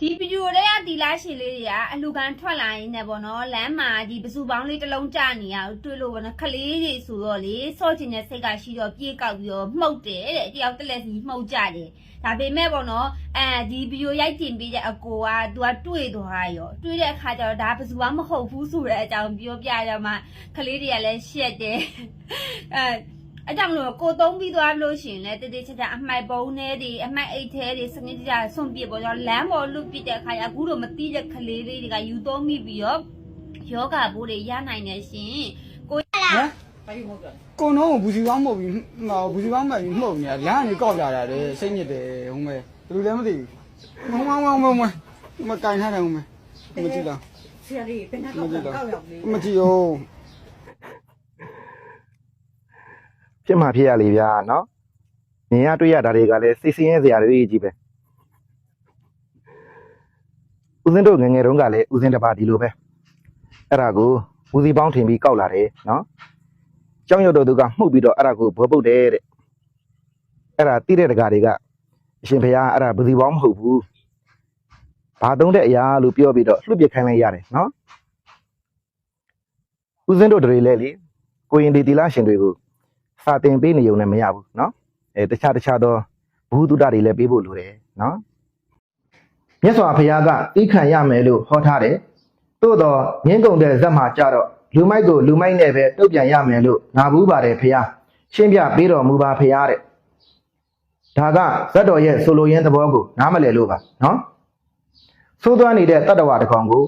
ဒီဗီဒီယိုတွေကတီလာရှည်လေးတွေကအလူကန်ထွက်လာရင်းနဲ့ပေါ့နော်လမ်းမှာဒီပစုပေါင်းလေးတစ်လုံးကျနေရကိုတွေ့လို့ပေါ့နော်ခလေးတွေဆိုတော့လေစော့ချင်တဲ့စိတ်ကရှိတော့ပြေးကောက်ပြီးတော့မှုတ်တယ်တဲ့တယောက်တက်လက်စီမှုတ်ကြတယ်ဒါပေမဲ့ပေါ့နော်အဲဒီဗီဒီယိုရိုက်တင်ပေးတဲ့အကိုကသူကတွေ့သွားရောတွေ့တဲ့အခါကျတော့ဒါပစုပေါင်းမဟုတ်ဘူးဆိုတဲ့အကြောင်းပြောပြရမှာခလေးတွေကလည်းရှက်တယ်အဲ အဲ့ကြောင့်မလို့ကိုသုံးပြီးသွားလို့ရှိရင်လည်းတတိချာချာအမှိုက်ပုံးထဲတွေအမှိုက်အိတ်ထဲတွေစနစ်တကျဆွန့်ပစ်ပေါ်တော့လမ်းပေါ်လွတ်ပစ်တဲ့အခါကျအခုတော့မတိတဲ့ကလေးလေးတွေကယူသုံးမိပြီးတော့ယောဂဘိုးတွေရနိုင်တယ်ရှင်ဟမ်ကိုတော့ဘူးစီကောင်းမဟုတ်ဘူးဟောဘူးစီကောင်းမှတ်ပြီးမှုတ်နေတာလမ်းကနေကောက်ကြတာလေစိတ်ညစ်တယ်ဟုတ်မဲဘယ်လိုလဲမသိဘူးမောင်မောင်မောင်မောင်မကင်ထားတယ်ဟုတ်မဲမကြည့်လားဆရာကြီးဘယ်နှမတော့ကြည့်လားကောက်ရောက်နေမကြည့်အောင် ဖြစ်မှာဖြစ်ရလေဗျာနော်မြင်ရတွေ့ရတာတွေကလည်းစိတ်ဆင်းရဲစရာတွေကြီးပဲဦးစင်းတို့ငယ်ငယ်တုန်းကလည်းဦးစင်းတစ်ပါးဒီလိုပဲအဲ့ဒါကိုဦးစီပေါင်းထင်ပြီးကောက်လာတယ်နော်ကျောင်းရောက်တော့သူကမှုတ်ပြီးတော့အဲ့ဒါကိုဘွယ်ပုတ်တယ်တဲ့အဲ့ဒါတိတဲ့တကားတွေကအရှင်ဘုရားအဲ့ဒါဘူးစီပေါင်းမဟုတ်ဘူးဘာသုံးတဲ့အရာလို့ပြောပြီးတော့လွှတ်ပစ်ခိုင်းလိုက်ရတယ်နော်ဦးစင်းတို့တွေလည်းလေကိုရင်ဒီတီလာရှင်တွေကို စာတင်ပေးနေုံနဲ့မရဘူးเนาะအဲတခြားတခြားသောဘုဟုတ္တတွေလည်းပေးဖို့လိုတယ်เนาะမြတ်စွာဘုရားကသိခံရမယ်လို့ဟောထားတယ်သို့တော့ငင်းကုန်တဲ့ဇက်မှာကြတော့လူမိုက်ကိုလူမိုက်နဲ့ပဲတုတ်ပြန်ရမယ်လို့ငါဘူးပါတယ်ဘုရားရှင်းပြပေးတော်မူပါဘုရားတဲ့ဒါကဇတ်တော်ရဲ့ဆိုလိုရင်းသဘောကိုနားမလည်လို့ပါเนาะသိုးသွမ်းနေတဲ့တတ္တဝါတစ်ကောင်ကို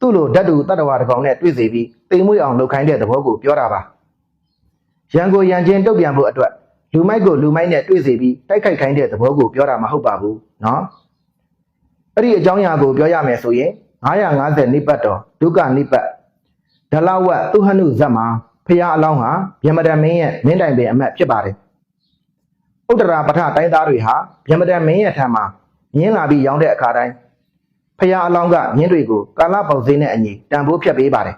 သူ့လိုဓာတ်တူတတ္တဝါတစ်ကောင်နဲ့တွေ့စီပြီးတိမ်မွေ့အောင်လုပ်ခိုင်းတဲ့သဘောကိုပြောတာပါ ရန်ကိုရန်ချင်းတုတ်ပြန်ဖို့အတွက်လူမိုက်ကိုလူမိုက်နဲ့တွေ့စေပြီးတိုက်ခိုက်ခိုင်းတဲ့သဘောကိုပြောတာမဟုတ်ပါဘူးနော်အဲ့ဒီအကြောင်းအရာကိုပြောရမယ်ဆိုရင်950နိပတ်တော်ဒုက္ခနိပတ်ဒလဝတ်သူဟနုဇတ်မှာဖရာအလောင်းဟာဗျမဒမင်းရဲ့မင်းတိုင်ပင်အမတ်ဖြစ်ပါတယ်ဥတ္တရာပထတိုင်းသားတွေဟာဗျမဒမင်းရဲ့ထံမှာမြင်းလာပြီးရောင်းတဲ့အခါတိုင်းဖရာအလောင်းကမြင်းတွေကိုကာလပေါက်စင်းနဲ့အညီတန်ဖိုးဖြတ်ပေးပါတယ်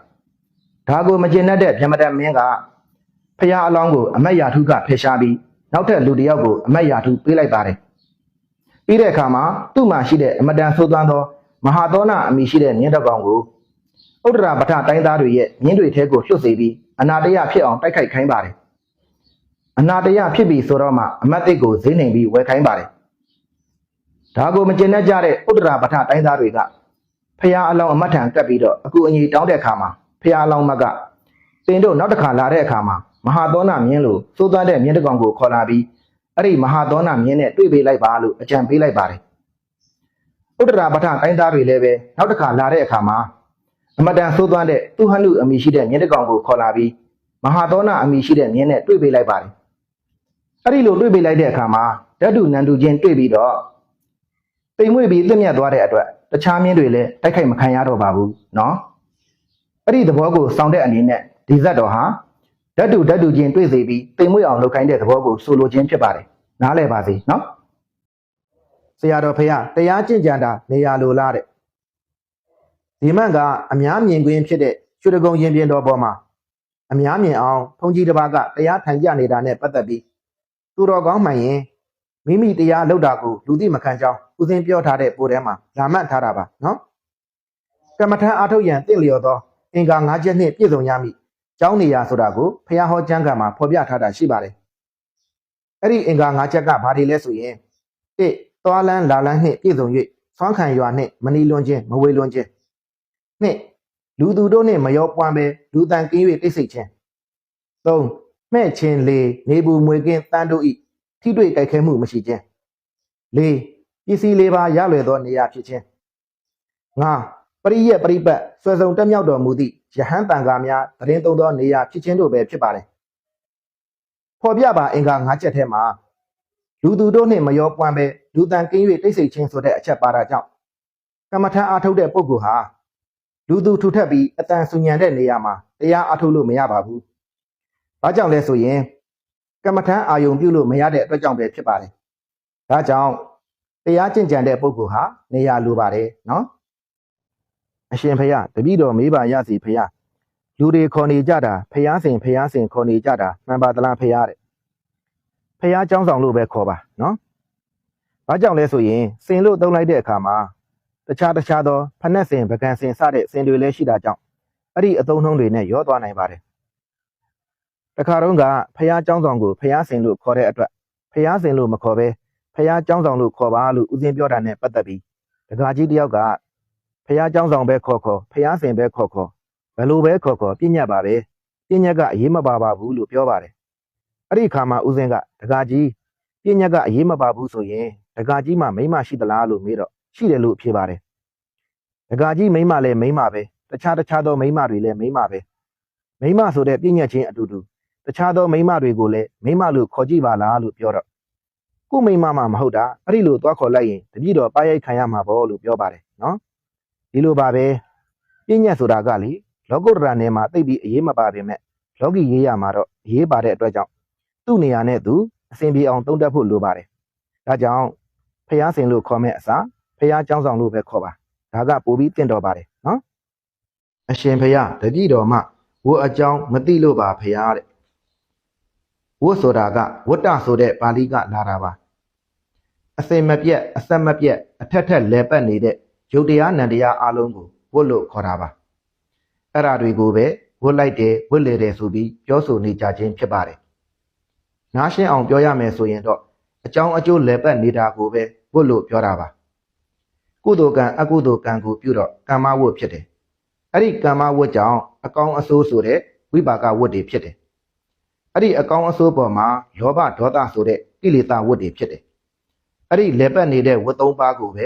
ဒါကိုမကျင်တတ်တဲ့ဗျမဒမင်းက ဖះအလောင်းကိုအမတ်ယာထုကဖယ်ရှားပြီးနောက်ထပ်လူတစ်ယောက်ကိုအမတ်ယာထုပေးလိုက်ပါတယ်။ပြီးတဲ့အခါမှာသူ့မှာရှိတဲ့အမတန်ဆိုးသွမ်းသောမဟာသောနာအမိရှိတဲ့မြင်းတစ်ကောင်ကိုဥဒ္ဒရာပထတိုင်းသားတွေရဲ့မြင်းတွေထဲကိုလွှတ်စေပြီးအနာတရဖြစ်အောင်တိုက်ခိုက်ခိုင်းပါတယ်။အနာတရဖြစ်ပြီးဆိုတော့မှအမတ်သိတ်ကိုဈေးနှိမ်ပြီးဝယ်ခိုင်းပါတယ်။ဒါကိုမကျင်တတ်ကြတဲ့ဥဒ္ဒရာပထတိုင်းသားတွေကဖះအလောင်းအမတ်ထံကပ်ပြီးတော့အကူအညီတောင်းတဲ့အခါမှာဖះအလောင်းမတ်ကတင်တို့နောက်တစ်ခါလာတဲ့အခါမှာ မဟာသောနာမြင်းလို့စိုးသွမ်းတဲ့မြင်းတစ်ကောင်ကိုခေါ်လာပြီးအဲ့ဒီမဟာသောနာမြင်းနဲ့တွေ့ပေးလိုက်ပါလို့အကြံပေးလိုက်ပါတယ်ဥဒ္ဒရာပထတိုင်းသားတွေလည်းပဲနောက်တစ်ခါလာတဲ့အခါမှာအမတန်စိုးသွမ်းတဲ့သူဟနုအမိရှိတဲ့မြင်းတစ်ကောင်ကိုခေါ်လာပြီးမဟာသောနာအမိရှိတဲ့မြင်းနဲ့တွေ့ပေးလိုက်ပါတယ်အဲ့ဒီလိုတွေ့ပေးလိုက်တဲ့အခါမှာဓာတုနန္တုချင်းတွေ့ပြီးတော့ပိန်မွေ့ပြီးသင့်မြတ်သွားတဲ့အတွက်တခြားမြင်းတွေလည်းတိုက်ခိုက်မခံရတော့ပါဘူးเนาะ အဲ့ဒီသဘောကိုစောင့်တဲ့အနေနဲ့ဒီဇတ်တော်ဟာ ဓာတ်တူဓာတ်တူချင်းတွေ့စေပြီးတိမ်မွေ့အောင်လုပ်ခိုင်းတဲ့သဘောကိုဆိုလိုခြင်းဖြစ်ပါတယ်နားလည်ပါစေနော်ဆရာတော်ဖေရတရားကျင့်ကြံတာနေရာလိုလားတဲ့ဒီမန့်ကအများမြင်ကွင်းဖြစ်တဲ့ရွှေတကုံရင်ပြင်တော်ပေါ်မှာအများမြင်အောင်ဘုန်းကြီးတစ်ပါးကတရားထိုင်ကြနေတာနဲ့ပတ်သက်ပြီးသူတော်ကောင်းမှန်ရင်မိမိတရားလုပ်တာကိုလူသိမခံကြောင်းဦးစင်းပြောထားတဲ့ပိုထဲမှာလာမှတ်ထားတာပါနော်ကမ္မထံအာထုတ်ရန်တင့်လျော်သောအင်္ဂါ၅ချက်နှင့်ပြည့်စုံရမည်။ ကျောင်းနေရာဆိုတာကိုဖះဟောကျမ်းဂန်မှာဖော်ပြထားတာရှိပါတယ်။အဲ့ဒီအင်္ဂါ၅ချက်ကဘာတွေလဲဆိုရင်၁သွားလန်းလာလန်းနှင့်ပြည့်စုံ၍ဆွမ်းခံရွာနှင့်မနီလွန်ခြင်းမဝေလွန်ခြင်း၂လူသူတို့နှင့်မရောပွားပဲလူတန်ကင်း၍တိတ်ဆိတ်ခြင်း၃မှဲ့ခြင်း၄နေဘူးမွေကင်းတန်တို့ဤထိတွေ့တိုက်ခဲမှုမရှိခြင်း၄ပစ္စည်း၄ပါးရလွယ်သောနေရာဖြစ်ခြင်း၅ ပရိယက်ပရိပတ်ဆွဲဆောင်တက်မြောက်တော်မူသည့်ယဟန်တန်ဃာများတရင်သုံးသောနေရာဖြစ်ခြင်းတို့ပဲဖြစ်ပါတယ်။ဖော်ပြပါအင်္ဂါ၅ချက်ထဲမှာလူသူတို့နှင့်မရောပွမ်းပဲလူတန်ကင်း၍တိတ်ဆိတ်ခြင်းဆိုတဲ့အချက်ပါတာကြောင့်ကမ္မထအားထုတ်တဲ့ပုဂ္ဂိုလ်ဟာလူသူထူထပ်ပြီးအတန်ဆူညံတဲ့နေရာမှာတရားအားထုတ်လို့မရပါဘူး။ဘာကြောင့်လဲဆိုရင်ကမ္မထအာယုံပြုလို့မရတဲ့အတွက်ကြောင့်ပဲဖြစ်ပါတယ်။ဒါကြောင့်တရားကျင့်ကြံတဲ့ပုဂ္ဂိုလ်ဟာနေရာလိုပါတယ်နော်။ အရှင်ဖယားတပည့်တော်မေးပါရစီဖယားလူတွေခေါ်နေကြတာဖယားစင်ဖယားစင်ခေါ်နေကြတာမှန်ပါသလားဖယားတဲ့ဖယားចောင်းဆောင်လို့ပဲခေါ်ပါနော်ဘာကြောင့်လဲဆိုရင်စင်လို့သုံးလိုက်တဲ့အခါမှာတခြားတခြားသောဖနက်စင်ပကံစင်စတဲ့စင်တွေလည်းရှိတာကြောင့်အဲ့ဒီအသုံးနှုန်းတွေနဲ့ရောသွားနိုင်ပါတယ်တခါတုန်းကဖယားចောင်းဆောင်ကိုဖယားစင်လို့ခေါ်တဲ့အတွက်ဖယားစင်လို့မခေါ်ပဲဖယားចောင်းဆောင်လို့ခေါ်ပါလို့ဦးစင်းပြောတာနဲ့ပတ်သက်ပြီးဒကာကြီးတယောက်က ဖះเจ้าဆောင်ပဲခေါ်ခေါ်ဖះစင်ပဲခေါ်ခေါ်ဘယ်လိုပဲခေါ်ခေါ်ပြညတ်ပါပဲပြညတ်ကအရေးမပါပါဘူးလို့ပြောပါတယ်အဲ့ဒီခါမှာဦးစင်းကဒကာကြီးပြညတ်ကအရေးမပါဘူးဆိုရင်ဒကာကြီးမှမိမရှိသလားလို့မေးတော့ရှိတယ်လို့ဖြေပါတယ်ဒကာကြီးမိမလည်းမိမပဲတခြားတခြားသောမိမတွေလည်းမိမပဲမိမဆိုတဲ့ပြညတ်ချင်းအတူတူတခြားသောမိမတွေကိုလည်းမိမလို့ခေါ်ကြည့်ပါလားလို့ပြောတော့ကို့မိမမှမဟုတ်တာအဲ့ဒီလိုသွားခေါ်လိုက်ရင်တပြည့်တော်ပါရိုက်ခံရမှာပေါ့လို့ပြောပါတယ်နော် ဒီလိုပါပဲပြဉ္ညတ်ဆိုတာကလေလောကုတ္တရာနယ်မှာသိပြီးအရေးမပါပေမဲ့လောကီရေးရမှာတော့အရေးပါတဲ့အတွက်ကြောင့်သူ့နေရာနဲ့သူအစဉ်ပြေအောင်သုံးသပ်ဖို့လိုပါတယ်။ဒါကြောင့်ဖះစင်လို့ခေါ်မဲ့အစားဖះចောင်းဆောင်လို့ပဲခေါ်ပါ။ဒါကပိုပြီးတင့်တော်ပါတယ်နော်။အရှင်ဖះတပည့်တော်မှဝတ်အကြောင်းမသိလို့ပါဖះတဲ့။ဝတ်ဆိုတာကဝတ္တဆိုတဲ့ပါဠိကလာတာပါ။အစင်မပြက်အဆက်မပြက်အထက်ထက်လဲပတ်နေတဲ့ ယုတ်တရားနံတရားအလုံးကိုဝတ်လို့ခေါ်တာပါအဲ့ဓာတွေကိုပဲဝတ်လိုက်တယ်ဝတ်လေတယ်ဆိုပြီးပြောဆိုနေကြခြင်းဖြစ်ပါတယ်နားရှင်းအောင်ပြောရမယ်ဆိုရင်တော့အကြောင်းအကျိုးလဲပတ်နေတာကိုပဲဝတ်လို့ပြောတာပါကုသိုလ်ကံအကုသိုလ်ကံကိုပြုတော့ကမ္မဝတ်ဖြစ်တယ်အဲ့ဒီကမ္မဝတ်ကြောင့်အကောင်းအဆိုးဆိုတဲ့ဝိပါကဝတ်တွေဖြစ်တယ်အဲ့ဒီအကောင်းအဆိုးပေါ်မှာလောဘဒေါသဆိုတဲ့ကိလေသာဝတ်တွေဖြစ်တယ်အဲ့ဒီလဲပတ်နေတဲ့ဝတ်သုံးပါးကိုပဲ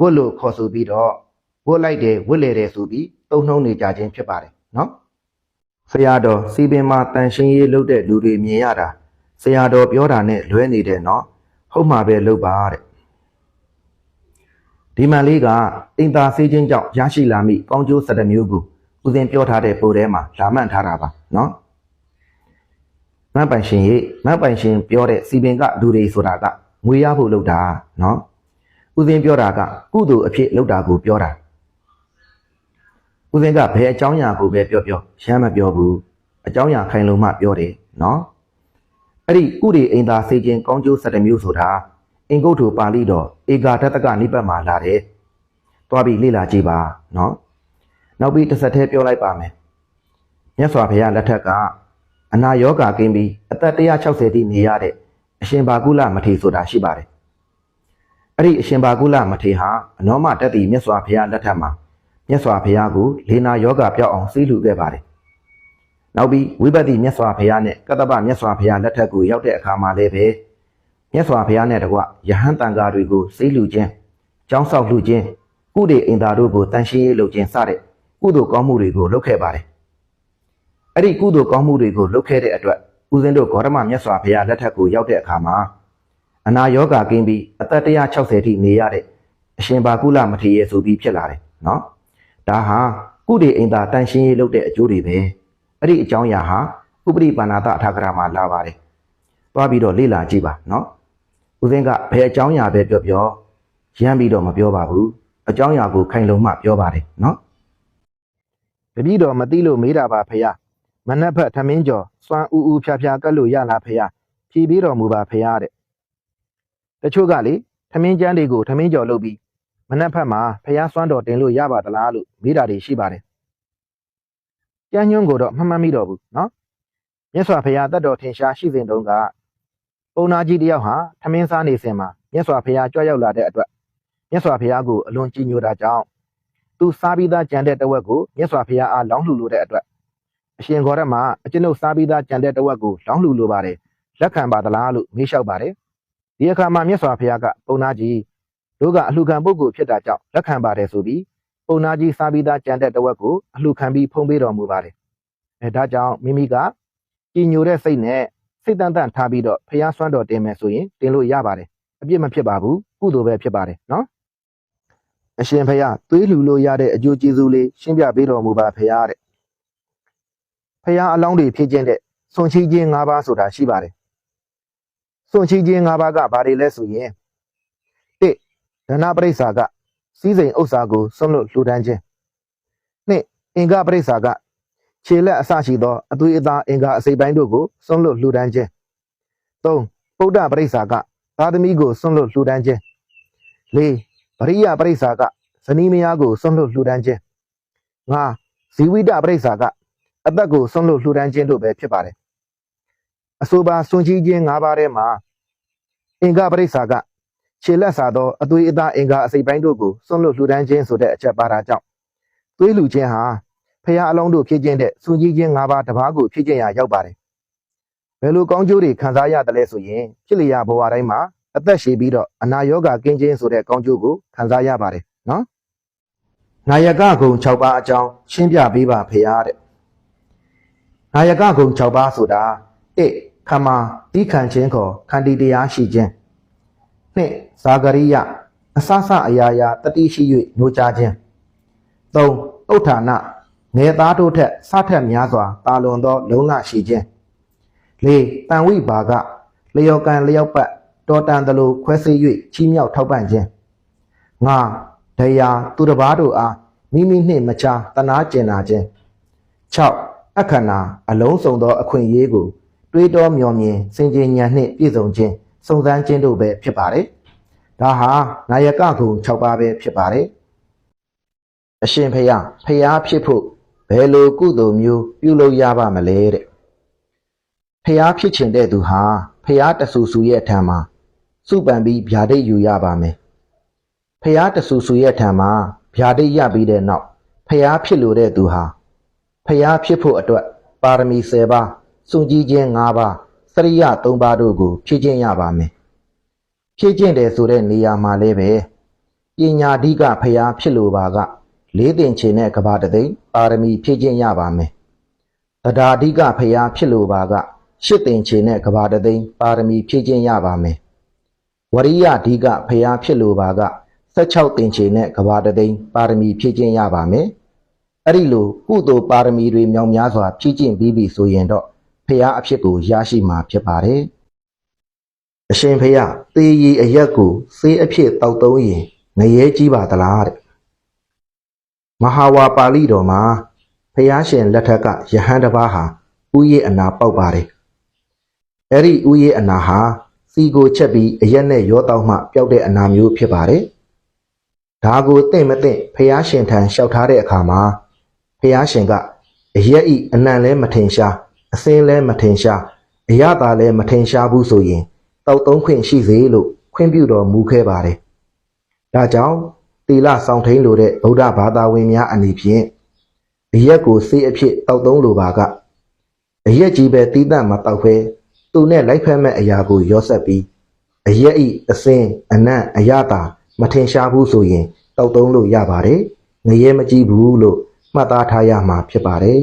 ဝတ်လို့ခေါ်ဆိုပြီးတော့ဝတ်လိုက်တယ်ဝတ်လေတယ်ဆိုပြီးသုံးနှုံးနေကြခြင်းဖြစ်ပါတယ်နော်ဆရာတော်စီပင်မှာတန်ရှင်းရေးလုပ်တဲ့လူတွေမြင်ရတာဆရာတော်ပြောတာနဲ့လွဲနေတယ်နော်ဟုတ်မှာပဲလုပ်ပါတဲ့ဒီမှန်လေးကအိမ်သာဆေးခြင်းကြောင့်ရရှိလာမိကောင်းကျိုး၁၇မျိုးကိုဦးဇင်ပြောထားတဲ့ပိုထဲမှာလာမှန်ထားတာပါနော်မတ်ပိုင်ရှင်ရေမတ်ပိုင်ရှင်ပြောတဲ့စီပင်ကလူတွေဆိုတာကငွေရဖို့လုပ်တာနော် ဦးဇင်ပြောတာကကုသိုလ်အဖြစ်လုပ်တာကိုပြောတာဦးဇင်ကဘယ်အကြောင်းအရာကိုပဲပြောပြောရမ်းမပြောဘူးအကြောင်းအရာခိုင်လုံမှပြောတယ်နော်အဲ့ဒီဥရိအိမ်သာစေခြင်းကောင်းကျိုး၁၇မျိုးဆိုတာအင်္ဂုတ္တပါဠိတော်ဧကာတတကနိပတ်မှာလာတယ်သွားပြီးလေ့လာကြည့်ပါနော်နောက်ပြီးတစ်ဆက်တည်းပြောလိုက်ပါမယ်မြတ်စွာဘုရားလက်ထက်ကအနာရောဂါကင်းပြီးအသက်160တိနေရတဲ့အရှင်ဘာကုလမထေရဆိုတာရှိပါတယ် အဲ့ဒီအရှင်ဘာကုလမထေရဟာအနောမတက်တည်မြတ်စွာဘုရားလက်ထက်မှာမြတ်စွာဘုရားကိုလေနာယောဂပြောက်အောင်စီးလှူခဲ့ပါတယ်နောက်ပြီးဝိပဿနာမြတ်စွာဘုရားနဲ့ကတ္တပမြတ်စွာဘုရားလက်ထက်ကိုရောက်တဲ့အခါမှာလည်းပဲမြတ်စွာဘုရားနဲ့တကွယဟန်တန်ဃာတွေကိုစိတ်လူခြင်းကြောင်းဆောက်လူခြင်းကုဒေအင်တာတို့ကိုတန်ရှင်းရေးလုပ်ခြင်းစတဲ့ကုသိုလ်ကောင်းမှုတွေကိုလုပ်ခဲ့ပါတယ်အဲ့ဒီကုသိုလ်ကောင်းမှုတွေကိုလုပ်ခဲ့တဲ့အတွက်ဦးဇင်းတို့ဂေါရမမြတ်စွာဘုရားလက်ထက်ကိုရောက်တဲ့အခါမှာ အနာယောဂါကင်းပြီးအသက်160ထိနေရတဲ့အရှင်ဘာကုလမထေရဆိုပြီးဖြစ်လာတယ်နော်ဒါဟာကုဒေအင်တာတန်ရှင်းရေးလုပ်တဲ့အကျိုးတွေပဲအဲ့ဒီအကြောင်းအရာဟာဥပရိပါဏာတအထာဂရမှာလာပါတယ်သွားပြီးတော့လေ့လာကြည့်ပါနော်ဦးစင်းကဘယ်အကြောင်းအရာပဲပြောပြောရမ်းပြီးတော့မပြောပါဘူးအကြောင်းအရာကိုခိုင်လုံမှပြောပါတယ်နော်တပည့်တော်မသိလို့မေးတာပါဖေယမနှက်ဖက်ထမင်းကျော်စွမ်းဥဥဖြာဖြာကတ်လို့ရလားဖေယဖြည်ပြီးတော်မူပါဖေယတဲ့ တချို့ကလေထမင်းကျန်းတွေကိုထမင်းကျော်လုပ်ပြီးမနှက်ဖက်မှာဖះစွမ်းတော်တင်လို့ရပါသလားလို့မေးတာတွေရှိပါတယ်ကျန်းညွန့်ကိုတော့မမှတ်မိတော့ဘူးနော်မြတ်စွာဘုရားတတ်တော်ထင်ရှားရှိစဉ်တုန်းကပုံနာကြီးတယောက်ဟာထမင်းစားနေစဉ်မှာမြတ်စွာဘုရားကြွရောက်လာတဲ့အတွက်မြတ်စွာဘုရားကိုအလွန်ကြည်ညိုတာကြောင့်သူစားပြီးသားကြံတဲ့တဝက်ကိုမြတ်စွာဘုရားအားလောင်းလှူလိုတဲ့အတွက်အရှင်ဂေါရမအကျွန်ုပ်စားပြီးသားကြံတဲ့တဝက်ကိုလောင်းလှူလိုပါတယ်လက်ခံပါသလားလို့မေးလျှောက်ပါတယ် ဒီအခါမှာမြတ်စွာဘုရားကပုံနာကြီးတို့ကအလှခံပုဂ္ဂိုလ်ဖြစ်တာကြောင့်လက်ခံပါတယ်ဆိုပြီးပုံနာကြီးစားပြီးသားကြံတဲ့တဝက်ကိုအလှခံပြီးဖုံးပေးတော်မူပါတယ်အဲဒါကြောင့်မိမိကကြည်ညိုတဲ့စိတ်နဲ့စိတ်တန်တန်ထားပြီးတော့ဖះဆွမ်းတော်တင်မယ်ဆိုရင်တင်လို့ရပါတယ်အပြစ်မဖြစ်ပါဘူးကုသိုလ်ပဲဖြစ်ပါတယ်နော်အရှင်ဖះသွေးလှူလို့ရတဲ့အကျိုးကျေးဇူးလေးရှင်းပြပေးတော်မူပါဖះတဲ့ဖះအလောင်းတွေဖြစ်ခြင်းတဲ့စွန်ချီးခြင်း၅ပါးဆိုတာရှိပါတယ် စွန်ချီးခြင်း၅ပါးကဘာတွေလဲဆိုရင်ဒဏပရိစ္ဆာကစီးစိမ်ဥစ္စာကိုဆွန့်လွတ်လှူဒန်းခြင်းနှစ်အင်္ဂပရိစ္ဆာကခြေလက်အစရှိသောအသွေးအသားအင်္ဂအစိပ်ပိုင်းတို့ကိုဆွန့်လွတ်လှူဒန်းခြင်းသုံးပုဒ္ဒပရိစ္ဆာကသာသမီကိုဆွန့်လွတ်လှူဒန်းခြင်းလေးပရိယပရိစ္ဆာကဇနီးမယားကိုဆွန့်လွတ်လှူဒန်းခြင်းငါဇီဝိတပရိစ္ဆာကအသက်ကိုဆွန့်လွတ်လှူဒန်းခြင်းတို့ပဲဖြစ်ပါတယ် အဆိုပါဆွန့်ကြီးခြင်း၅ပါးထဲမှာအင်္ဂပရိစ္ဆာကခြေလက်စာသောအသွေးအသားအင်္ဂါအစိပ်ပိုင်းတို့ကိုဆွန့်လွတ်လှူဒန်းခြင်းဆိုတဲ့အချက်ပါတာကြောင့်သွေးလှူခြင်းဟာဖရာအလုံးတို့ဖြစ်ခြင်းတဲ့ဆွန့်ကြီးခြင်း၅ပါးတစ်ပါးကိုဖြစ်ခြင်းရာရောက်ပါတယ်ဘယ်လိုကောင်းကျိုးတွေခံစားရတယ်လဲဆိုရင်ဖြစ်လျာဘဝတိုင်းမှာအသက်ရှည်ပြီးတော့အနာရောဂါကင်းခြင်းဆိုတဲ့ကောင်းကျိုးကိုခံစားရပါတယ်နော်နာယကဂုံ6ပါးအကြောင်းရှင်းပြပေးပါဖေရတဲ့နာယကဂုံ6ပါးဆိုတာ 1 ခမတိခံခြင်းခေါ်ခန္တီတရားရှိခြင်း 2 ဇာဂရိယအစစအရာရာတတိရှိ၍နှိုးချခြင်း 3 ဥဋ္ဌာဏငယ်သားတို့ထက်စထက်များစွာတာလွန်သောလုံလရှိခြင်း 4 တန်ဝိဘာကလျော်ကံလျောက်ပတ်တော်တန်သလိုခွဲစေ၍ချီးမြှောက်ထောက်ပံ့ခြင်းငါတရားသူတစ်ပါးတို့အားမိမိနှင့်မချတနာကျင်နာခြင်း6အခဏာအလုံးစုံသောအခွင့်အရေးကို တွေးတောမျှော်မြင်စင်ကြင်ဉာဏ်နှင့်ပြည့်စုံခြင်းစုံစမ်းခြင်းတို့ပဲဖြစ်ပါတယ်ဒါဟာနာယကဂုံ6ပါးပဲဖြစ်ပါတယ်အရှင်ဖေယဖျားဖြစ်ဖို့ဘယ်လိုကုသိုလ်မျိုးပြုလုပ်ရပါမလဲတဲ့ဖျားဖြစ်ခြင်းတဲ့သူဟာဖျားတဆူဆူရဲ့အထံမှာစုပန်ပြီးဗျာဒိတ်ယူရပါမယ်ဖျားတဆူဆူရဲ့ထံမှာဗျာဒိတ်ရပြီးတဲ့နောက်ဖျားဖြစ်လို့တဲ့သူဟာဖျားဖြစ်ဖို့အတွက်ပါရမီ10ပါး စွန့်ကြည်ခြင်း5ပါးစရိယ3ပါးတို့ကို ဖြည့်ကျင့်ရပါမယ်ဖြည့်ကျင့်တယ်ဆိုတဲ့နေရာမှာလည်းပဲပညာဓိကဖျားဖြစ်လို့ပါကလေးတင်ချေနဲ့ကဘာတသိန်းပါရမီဖြည့်ကျင့်ရပါမယ်တရားဓိကဖျားဖြစ်လို့ပါကရှစ်တင်ချေနဲ့ကဘာတသိန်းပါရမီဖြည့်ကျင့်ရပါမယ်ဝရိယဓိကဖျားဖြစ်လို့ပါက16တင်ချေနဲ့ကဘာတသိန်းပါရမီဖြည့်ကျင့်ရပါမယ်။အဲ့ဒီလိုကုသိုလ်ပါရမီတွေမြောင်များစွာဖြည့်ကျင့်ပြီးပြီဆိုရင်တော့ ဖျားအဖြစ်ကိုရရှိမှာဖြစ်ပါတယ်။အရှင်ဖျားသေရီအရက်ကိုစေးအဖြစ်တောက်သုံးရင်ငရဲကြီးပါသလားတဲ့။မဟာဝါပါဠိတော်မှာဖျားရှင်လက်ထက်ကယဟန်တစ်ပါးဟာဥယေအနာပေါက်ပါတယ်။အဲ့ဒီဥယေအနာဟာစီကိုချက်ပြီးအရက်နဲ့ရောတောက်မှပျောက်တဲ့အနာမျိုးဖြစ်ပါတယ်။ဒါကိုသိမ့်မသိမ့်ဖះရှင်ထံလျှောက်ထားတဲ့အခါမှာဖះရှင်ကအရက်ဤအနံလဲမထင်ရှား အစင်းလဲမထင်ရှားအရသာလဲမထင်ရှားဘူးဆိုရင်တောက်သုံးခွင့်ရှိစေလို့ခွင့်ပြုတော်မူခဲ့ပါတယ်။ဒါကြောင့်တီလဆောင်ထိန်လိုတဲ့ဗုဒ္ဓဘာသာဝင်များအနေဖြင့်အရက်ကိုစေးအဖြစ်တောက်သုံးလိုပါကအရက်ကြီးပဲတီးတန့်မတောက်ဖဲသူနဲ့လိုက်ဖက်မဲ့အရာကိုရောဆက်ပြီးအရက်ဤအစင်းအနံ့အရသာမထင်ရှားဘူးဆိုရင်တောက်သုံးလို့ရပါတယ်ငရဲမကြည့်ဘူးလို့မှတ်သားထားရမှာဖြစ်ပါတယ်